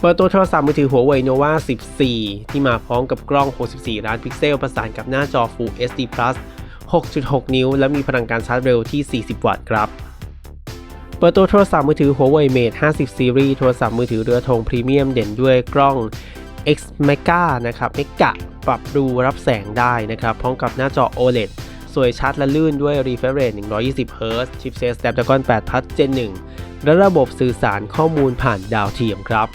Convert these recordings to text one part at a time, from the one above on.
เปิดตัวโทรศัพท์มือถือ Huawei Nova 14 ที่มาพร้อมกับกล้อง 64 ล้านพิกเซล ประสานกับหน้าจอ Full HD Plus 6.6 นิ้ว และมีพลังการชาร์จเร็วที่ 40 วัตต์ครับ เปิดตัวโทรศัพท์มือถือ Huawei Mate 50 Series โทรศัพท์มือถือเรือธงพรีเมียมเด่นด้วยกล้อง X Mega นะครับ Mega ปรับรูรับแสงได้นะครับ พร้อมกับหน้าจอ OLED สวยชัดและลื่นด้วย refresh rate 120 Hz ชิปเซต Snapdragon 8 Plus Gen 1และระบบสื่อสารข้อมูลผ่านดาวเทียมครับ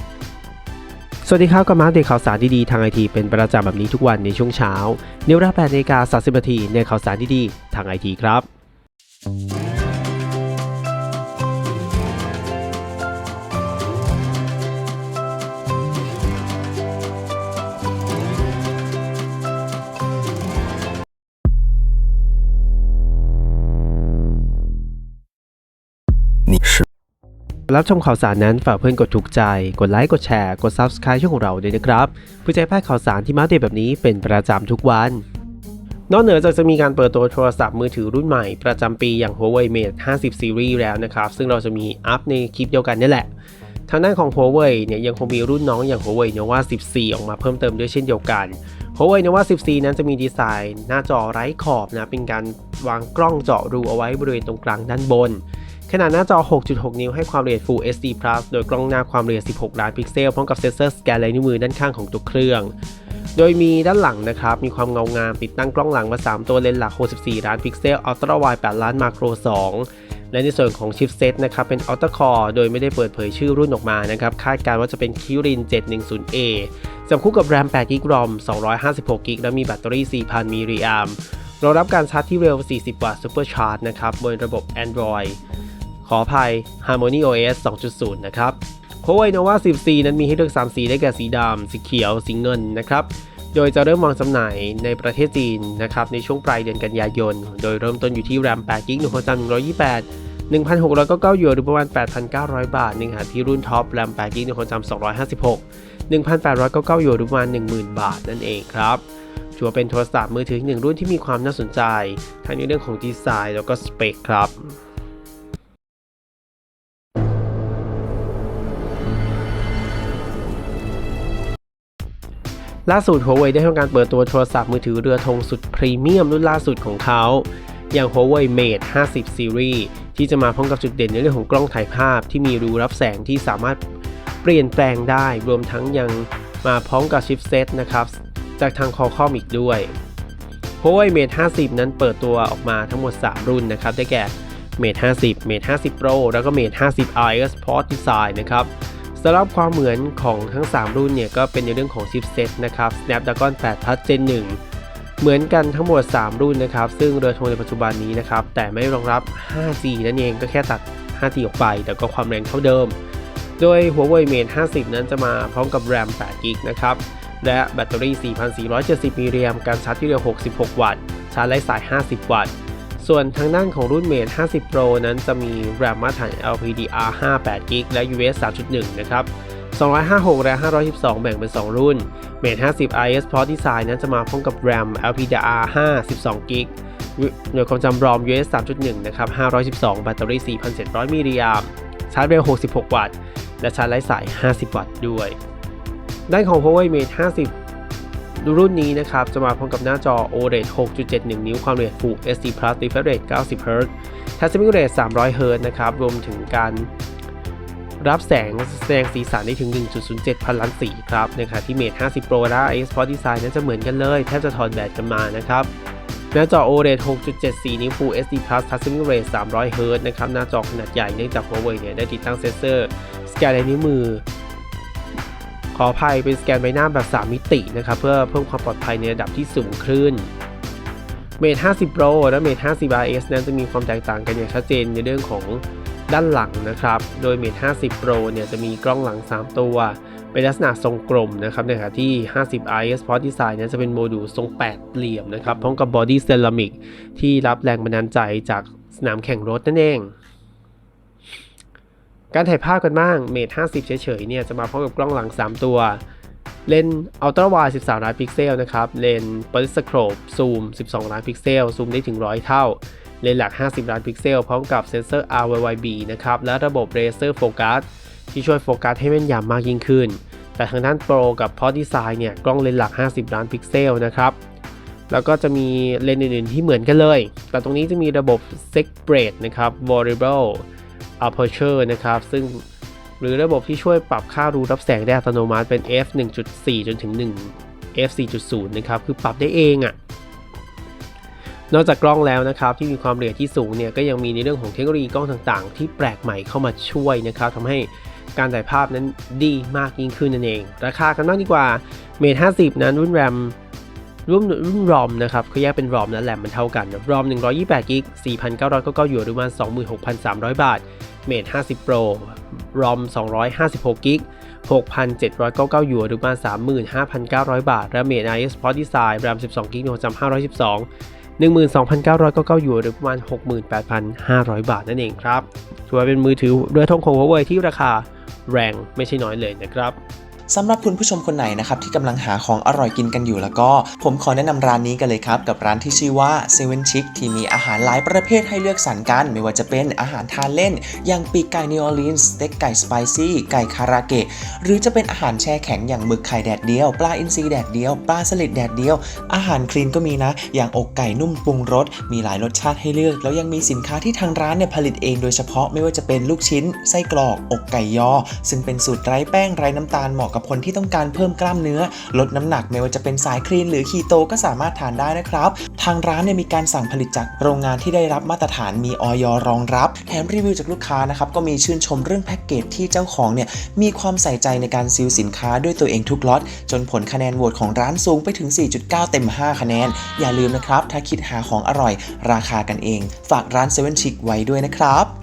วัสดีครับกับมาอัปเดตข่าวสารดีๆทางไอทีเป็นประจำแบบนี้ทุกวันในช่วงเช้าเนเวลา8นาฬิกาซาสิบนาทีในข่าวสารดีๆทางไอทีครับ รับชมข่าวสารนั้นฝากเพื่อนกดถูกใจ กดไลค์ กดแชร์ กด Subscribe ช่องของเราด้วยนะครับเพื่อจะพลาดข่าวสารที่มาเดตแบบนี้เป็นประจำทุกวัน นอกเหนือจากจะมีการเปิดตัวโทรศัพท์มือถือรุ่นใหม่ประจำปีอย่าง Huawei Mate 50 Series แล้วนะครับ ซึ่งเราจะมีอัพในคลิปเดียวกันนี่แหละทางด้านของ Huawei เนี่ยยังคงมีรุ่นน้องอย่าง Huawei Nova 14 ออกมาเพิ่มเติมด้วยเช่นเดียวกัน Huawei Nova 14 นั้นจะมีดีไซน์ หน้าจอไร้ขอบนะเป็นการวางกล้องเจาะรูเอาไว้บริเวณตรงกลางด้านบน ขนาดหน้าจอ 6.6 นิ้วให้ความละเอียด Full HD Plus โดยกล้องหน้าความละเอียด 16 ล้านพิกเซล พร้อมกับเซ็นเซอร์สแกนลายนิ้วมือด้านข้างของตัวเครื่อง โดยมีด้านหลังนะครับ มีความเงางาม ติดตั้งกล้องหลังมา 3 ตัวเลนส์หลัก 64 ล้านพิกเซล อัลตร้าไวด์ 8 ล้านมาโคร 2 และในส่วนของชิปเซตนะครับ เป็น Octa Core โดยไม่ได้เปิดเผยชื่อรุ่นออกมานะครับ คาดการณ์ว่าจะเป็น Kirin 710A จับคู่กับ RAM 8 g b ROM 256 g b และมีแบตเตอรี่ 4,000 มิลลิแอมป์รองรับการชาร์จที่เร็ว 40 วัตต์ Super Charge นะครับบนระบบ Android ออภัย Harmony OS 2.0 นะครับ Huawei Nova 14 นั้นมีให้เลือก 3 สีได้แก่สีดำ สีเขียว สีเงินนะครับ โดยจะเริ่มวางจำหน่ายในประเทศจีนนะครับในช่วงปลายเดือนกันยายน โดยเริ่มต้นอยู่ที่ RAM 8 g b 128 1,699หยูโรหรือประมาณ 8,900 บาทในขณะที่รุ่นท็อป RAM 8 g b 256 1,899หยูโรหรือประมาณ 10,000 บาทนั่นเองครับถือว่าเป็นโทรศัพท์มือถืออีกหนึ่งรุ่นที่มีความน่าสนใจ ทั้งในเรื่องของดีไซน์แล้วก็สเปคครับ ล่าสุด Huawei ได้ทำการเปิดตัวโทรศัพท์มือถือเรือธงสุดพรีเมียมรุ่นล่าสุดของเขา อย่าง Huawei Mate 50 Series ที่จะมาพร้อมกับจุดเด่นในเรื่องของกล้องถ่ายภาพที่มีรูรับแสงที่สามารถเปลี่ยนแปลงได้ รวมทั้งยังมาพร้อมกับชิปเซตนะครับ จากทาง Qualcomm อีกด้วย Huawei Mate 50 นั้นเปิดตัวออกมาทั้งหมด 3 รุ่นนะครับ ได้แก่ Mate 50 Mate 50 Pro แล้วก็ Mate 50 RS Sport Design นะครับ สำหรับความเหมือนของทั้ง 3 รุ่นเนี่ยก็เป็นในเรื่องของชิปเซตนะครับ Snapdragon 8 Plus Gen 1 เหมือนกันทั้งหมด 3 รุ่นนะครับ ซึ่งเรือธงในปัจจุบันนี้นะครับ แต่ไม่รองรับ 5G นั่นเองก็แค่ตัด 5G ออกไป แต่ก็ความแรงเท่าเดิม โดย Huawei Mate 50 นั้นจะมาพร้อมกับ RAM 8 g b นะครับ และแบตเตอรี่ 4,470มิลลิแอมป์การชาร์จที่เร็ว 66 วัตต์ ชาร์จไร้สาย 50 วัตต์ ส่วนทางด้านของรุ่น Mate 50 Pro นั้นจะมี RAM มาตรฐาน LPDDR 5.8 g b และ UFS 3.1 นะครับ 256 และ 512 แบ่งเป็น 2 รุ่น Mate 50 IS Pro Design นั้นจะมาพร้อมกับ RAM LPDR5 12 g b หน่วยความจำ ROM UFS 3.1 นะครับ 512 แบตเตอรี่ 4,700 มิลลิแอมป์ชาร์จเร็ว 66 วัตต์ และชาร์จไร้สาย 50 วัตต์ด้วย ด้านของ Huawei Mate 50 รุ่นนี้นะครับจะมาพร้อมกับหน้าจอ OLED 6.71 นิ้วความละเอียด Full HD Plus refresh rate 90 Hz Transmit rate 300 Hz นะครับ รวมถึงการรับแสงแสดงสีสันได้ถึง 1.07 พันล้านสีครับในขณะที่ Mate 50 Pro และ IS Sport Design นั้นจะเหมือนกันเลย แทบจะถอดแบบกันมานะครับหน้าจอ OLED 6.74 นิ้ว Full HD Plus Transmit rate 300 Hz นะครับหน้าจอขนาดใหญ่เนื่องจาก Huawei เนี่ยได้ติดตั้งเซนเซอร์สแกนลายนิ้วมือ ขออภัยเป็นสแกนใบหน้าแบบ 3 มิตินะครับเพื่อเพิ่มความปลอดภัยในระดับที่สูงขึ้น Mate 50 Pro และ Mate 50 RS นั้นจะมีความแตกต่างกันอย่างชัดเจนในเรื่องของด้านหลังนะครับ โดย Mate 50 Pro เนี่ยจะมีกล้องหลัง 3 ตัว เป็นลักษณะทรงกลมนะครับในขณะที่ 50 RS Sport Design นั้นจะเป็นโมดูลทรงแปดเหลี่ยมนะครับพร้อมกับบอดี้เซรามิกที่รับแรงบันดาลใจจากสนามแข่งรถนั่นเอง การถ่ายภาพกันบ้าง Mate 50 เฉยๆเนี่ยจะมาพร้อมกับกล้องหลัง 3 ตัว เลนส์ Ultra Wide 13 ล้านพิกเซลนะครับ เลนส์ Periscope Zoom 12 ล้านพิกเซล ซูมได้ถึง 100 เท่า เลนส์หลัก 50 ล้านพิกเซล พร้อมกับเซ็นเซอร์ RYYB นะครับ และระบบ Laser Focus ที่ช่วยโฟกัสให้แม่นยำมากยิ่งขึ้น แต่ทางด้าน Pro กับ p o d Design เนี่ยกล้องเลนส์หลัก 50 ล้านพิกเซลนะครับแล้วก็จะมีเลนส์อื่นๆที่เหมือนกันเลย แต่ตรงนี้จะมีระบบ Sec Brate นะครับ Variable Aperture นะครับ ซึ่งหรือระบบที่ช่วยปรับค่ารูรับแสงได้อัตโนมัติเป็น f 1.4 จนถึง 1 f 4.0 นะครับ คือปรับได้เองอะ่ะนอกจากกล้องแล้วนะครับที่มีความละเอียดที่สูงเนี่ยก็ยังมีในเรื่องของเทคโนโลยีกล้องต่างๆ ที่แปลกใหม่เข้ามาช่วยนะครับทำให้การถ่ายภาพนั้นดีมากยิ่งขึ้นนั่นเอง ราคากันบ้างดีกว่า Mate 50 นั้นรุ่น RAM รุ่นรุ่น ROM นะครับเขาแยกเป็น ROM นะแรมมันเท่ากัน ROM 128 GB 4,999หยวนหรือประมาณ 26,300 บาท Mate 50 Pro ROM 256 GB 6,799หยวนหรือประมาณ35,900 บาท และ Mate IS Sport Design RAM 12 GB จำ512 12,999หยวนหรือประมาณ 68,500 บาทนั่นเองครับถือว่าเป็นมือถือเรือธงของ Huawei ที่ราคาแรงไม่ใช่น้อยเลยนะครับ สำหรับคุณผู้ชมคนไหนนะครับที่กำลังหาของอร่อยกินกันอยู่แล้วก็ ผมขอแนะนำร้านนี้กันเลยครับ กับร้านที่ชื่อว่า Seven Chic ที่มีอาหารหลายประเภทให้เลือกสรรกัน ไม่ว่าจะเป็นอาหารทานเล่น อย่างปีกไก่นิวออร์ลีนส์สเต็กไก่สไปซี่ไก่คาราเกะหรือจะเป็นอาหารแช่แข็งอย่างหมึกไข่แดดเดียว ปลาอินทรีแดดเดียว ปลาสลิดแดดเดียว อาหารคลีนก็มีนะ อย่างอกไก่นุ่มปรุงรสมีหลายรสชาติให้เลือก แล้วยังมีสินค้าที่ทางร้านเนี่ยผลิตเองโดยเฉพาะไม่ว่าจะเป็นลูกชิ้นไส้กรอกอกไก่ยอ ซึ่งเป็นสูตรไร้แป้งไร้น้ำตาลเหมาะกับคนที่ต้องการเพิ่มกล้ามเนื้อ ลดน้ำหนักไม่ว่าจะเป็นสายคลีนหรือคีโตก็สามารถทานได้นะครับ ทางร้านเนี่ยมีการสั่งผลิตจากโรงงานที่ได้รับมาตรฐานมีออยรองรับ แถมรีวิวจากลูกค้านะครับก็มีชื่นชมเรื่องแพ็กเกจที่เจ้าของเนี่ยมีความใส่ใจในการซีลสินค้าด้วยตัวเองทุกล็อตจนผลคะแนนโหวตของร้านสูงไปถึง 4.9 เต็ม 5 คะแนน อย่าลืมนะครับ ถ้าคิดหาของอร่อย ราคากันเอง ฝากร้านเซเว่นชิกไว้ด้วยนะครับ